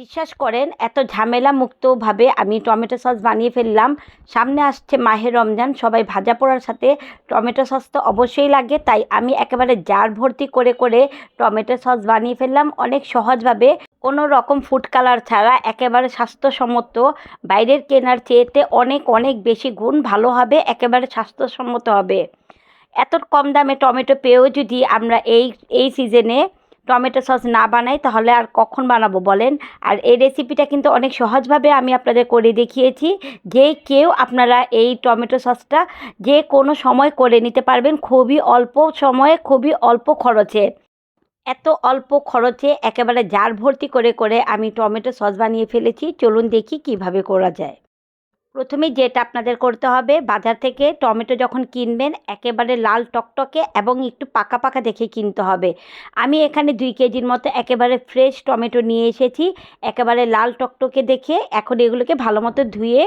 বিশ্বাস করেন, এত ঝামেলা মুক্তভাবে আমি টমেটো সস বানিয়ে ফেললাম। সামনে আসছে মাহে রমজান, সবাই ভাজা পোড়ার সাথে টমেটো সস তো অবশ্যই লাগে। তাই আমি একেবারে জার ভর্তি করে করে টমেটো সস বানিয়ে ফেললাম। অনেক সহজভাবে, কোনো রকম ফুড কালার ছাড়া, একেবারে স্বাস্থ্যসম্মত। বাইরের কেনার চেয়েতে অনেক অনেক বেশি গুণ ভালো হবে, একেবারে স্বাস্থ্যসম্মত হবে। এত কম দামে টমেটো পেয়েও যদি আমরা এই এই সিজনে টমেটো সস না বানাই, তাহলে আর কখন বানাবো বলেন? আর এই রেসিপিটা কিন্তু অনেক সহজভাবে আমি আপনাদের করে দেখিয়েছি। যে কেউ আপনারা এই টমেটো সসটা যে কোনো সময় করে নিতে পারবেন, খুবই অল্প সময়ে, খুবই অল্প খরচে। এত অল্প খরচে একেবারে জার ভর্তি করে করে আমি টমেটো সস বানিয়ে ফেলেছি। চলুন দেখি কীভাবে করা যায়। প্রথমে যেটা আপনাদের করতে হবে, বাজার থেকে টমেটো যখন কিনবেন, একেবারে লাল টকটকে এবং একটু পাকা পাকা দেখে কিনতে হবে। আমি এখানে দুই কেজির মতো একেবারে ফ্রেশ টমেটো নিয়ে এসেছি, একেবারে লাল টকটকে দেখে এখন এগুলোকে ভালো মতো ধুয়ে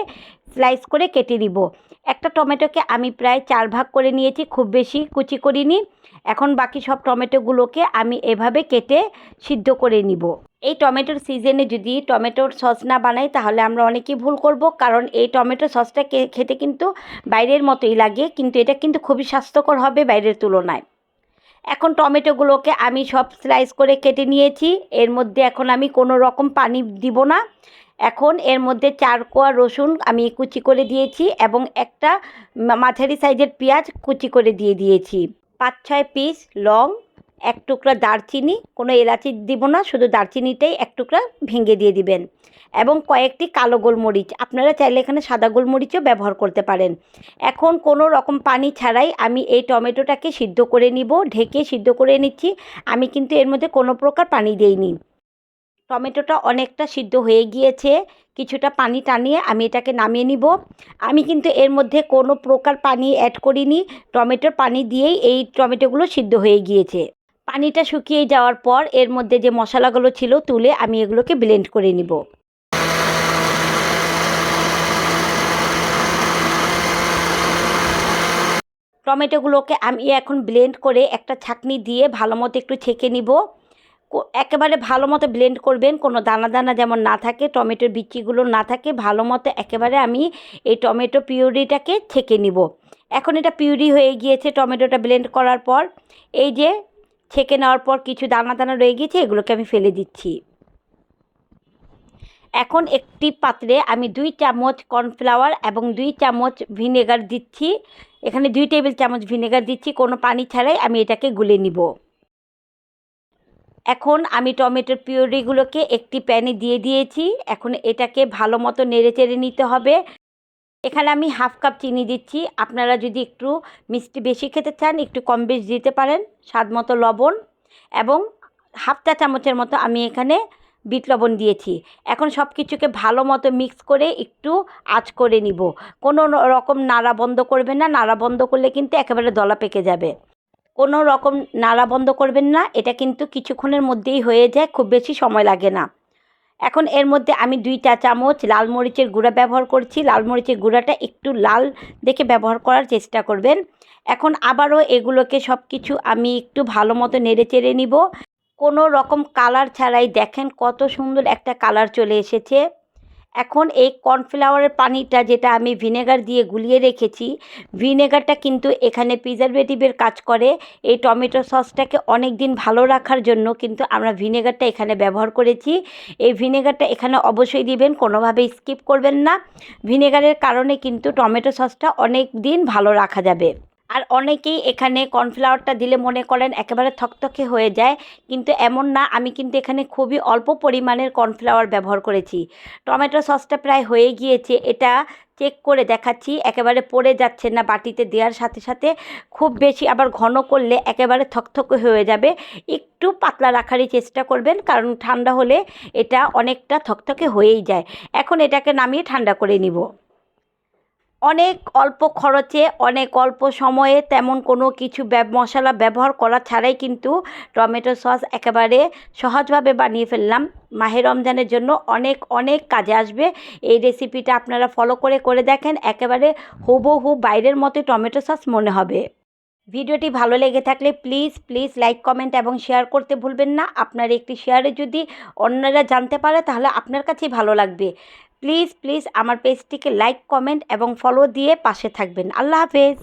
স্লাইস করে কেটে নিব। একটা টমেটোকে আমি প্রায় চার ভাগ করে নিয়েছি, খুব বেশি কুচি করিনি। এখন বাকি সব টমেটোগুলোকে আমি এভাবে কেটে সিদ্ধ করে নিব। এই টমেটোর সিজনে যদি টমেটোর সস না বানাই, তাহলে আমরা অনেকেই ভুল করব। কারণ এই টমেটো সসটা খেতে কিন্তু বাইরের মতোই লাগে, কিন্তু এটা কিন্তু খুবই স্বাস্থ্যকর হবে বাইরের তুলনায়। এখন টমেটোগুলোকে আমি সব স্লাইস করে কেটে নিয়েছি। এর মধ্যে এখন আমি কোনো রকম পানি দিব না। এখন এর মধ্যে চার কোয়া রসুন আমি কুচি করে দিয়েছি এবং একটা মাঝারি সাইজের পেঁয়াজ কুচি করে দিয়ে দিয়েছি। পাঁচ ছয় পিস লং এক টুকরা দারচিনি, কোনো এলাচি দিব না, শুধু দারচিনিটাই এক টুকরা ভেঙে দিয়ে দিবেন। এবং কয়েকটি কালো গোলমরিচ, আপনারা চাইলে এখানে সাদা গোলমরিচও ব্যবহার করতে পারেন। এখন কোনো রকম পানি ছাড়াই আমি এই টমেটোটাকে সিদ্ধ করে নিব, ঢেকে সিদ্ধ করে নিচ্ছি। আমি কিন্তু এর মধ্যে কোনো প্রকার পানি দেইনি। টমেটোটা অনেকটা সিদ্ধ হয়ে গিয়েছে, কিছুটা পানি টানিয়ে আমি এটাকে নামিয়ে নিব। আমি কিন্তু এর মধ্যে কোনো প্রকার পানি অ্যাড করিনি, টমেটোর পানি দিয়েই এই টমেটোগুলো সিদ্ধ হয়ে গিয়েছে। পানিটা শুকিয়ে যাওয়ার পর এর মধ্যে যে মশলাগুলো ছিল তুলে আমি এগুলোকে ব্লেন্ড করে নিব। টমেটোগুলোকে আমি এখন ব্লেন্ড করে একটা ছাকনি দিয়ে ভালো মতো একটু ছেঁকে নিব। একেবারে ভালো মতো ব্লেন্ড করবেন, কোনো দানা দানা যেমন না থাকে, টমেটোর বিচিগুলো না থাকে ভালো মতো একেবারে আমি এই টমেটো পিউরিটাকে ছেঁকে নিব। এখন এটা পিউরি হয়ে গিয়েছে টমেটোটা ব্লেন্ড করার পর। এই যে ছেঁকে নেওয়ার পর কিছু দানা দানা রয়ে গিয়েছে, এগুলোকে আমি ফেলে দিচ্ছি। এখন একটি পাত্রে আমি দুই চামচ কর্নফ্লাওয়ার এবং দুই চামচ ভিনেগার দিচ্ছি। এখানে দুই টেবিল চামচ ভিনেগার দিচ্ছি, কোনো পানি ছাড়াই আমি এটাকে গুলে নিব। এখন আমি টমেটোর পিউরিগুলোকে একটি প্যানে দিয়ে দিয়েছি। এখন এটাকে ভালো মতো নেড়ে চেড়ে নিতে হবে। এখানে আমি হাফ কাপ চিনি দিচ্ছি। আপনারা যদি একটু মিষ্টি বেশি খেতে চান, একটু কম বেশি দিতে পারেন, স্বাদ মতো লবণ এবং হাফ চা চামচের মতো আমি এখানে বিট লবণ দিয়েছি। এখন সব কিছুকে ভালো মতো মিক্স করে একটু আঁচ করে নিব। কোনো রকম নাড়া বন্ধ করবেন না। নাড়া বন্ধ করলে কিন্তু একেবারে দলা পেকে যাবে। কোনো রকম নাড়া বন্ধ করবেন না। এটা কিন্তু কিছুক্ষণের মধ্যেই হয়ে যায়। খুব বেশি সময় লাগে না। এখন এর মধ্যে আমি দুই চা চামচ লাল মরিচের গুঁড়া ব্যবহার করছি। লাল মরিচের গুঁড়াটা একটু লাল দেখে ব্যবহার করার চেষ্টা করবেন। এখন আবারও এগুলোকে সব কিছু আমি একটু ভালো মতো নেড়ে চেড়ে নিব। কোনো রকম কালার ছাড়াই দেখেন কত সুন্দর একটা কালার চলে এসেছে। এখন এই কর্নফ্লাওয়ারের পানিটা যেটা আমি ভিনেগার দিয়ে গুলিয়ে রেখেছি, ভিনেগারটা কিন্তু এখানে প্রিজারভেটিভের কাজ করে। এই টমেটো সসটাকে অনেক দিন ভালো রাখার জন্য কিন্তু আমরা ভিনেগারটা এখানে ব্যবহার করেছি। এই ভিনেগারটা এখানে অবশ্যই দিবেন কোনোভাবে স্কিপ করবেন না। ভিনেগারের কারণে কিন্তু টমেটো সসটা অনেক দিন ভালো রাখা যাবে। আর অনেকেই এখানে কর্নফ্লাওয়ারটা দিলে মনে করেন একেবারে থকথকে হয়ে যায়, কিন্তু এমন না, আমি কিন্তু এখানে খুবই অল্প পরিমাণের কর্নফ্লাওয়ার ব্যবহার করেছি। টমেটো সসটা প্রায় হয়ে গিয়েছে, এটা চেক করে দেখাচ্ছি, একেবারে পড়ে যাচ্ছে না বাটিতে দেওয়ার সাথে সাথে, খুব বেশি আবার ঘন করলে একেবারে থকথকে হয়ে যাবে। একটু পাতলা রাখারই চেষ্টা করবেন, কারণ ঠান্ডা হলে এটা অনেকটা থকথকে হয়েই যায়। এখন এটাকে নামিয়ে ঠান্ডা করে নিব। অনেক অল্প খরচে, অনেক অল্প সময়ে তেমন কোনো কিছু মশলা ব্যবহার করা ছাড়াই কিন্তু টমেটো সস একেবারে সহজভাবে বানিয়ে ফেললাম। মাহে রমজানের জন্য অনেক অনেক কাজে আসবে। এই রেসিপিটা আপনারা ফলো করে করে দেখেন। একেবারে হুবহু বাইরের মতো টমেটো সস মনে হবে। ভিডিওটি ভালো লেগে থাকলে প্লিজ প্লিজ লাইক কমেন্ট এবং শেয়ার করতে ভুলবেন না। আপনার একটি শেয়ারে যদি অন্যরা জানতে পারে, তাহলে আপনার কাছেই ভালো লাগবে। প্লিজ প্লিজ আমার পেজটিকে লাইক কমেন্ট এবং ফলো দিয়ে পাশে থাকবেন। আল্লাহ হাফেজ।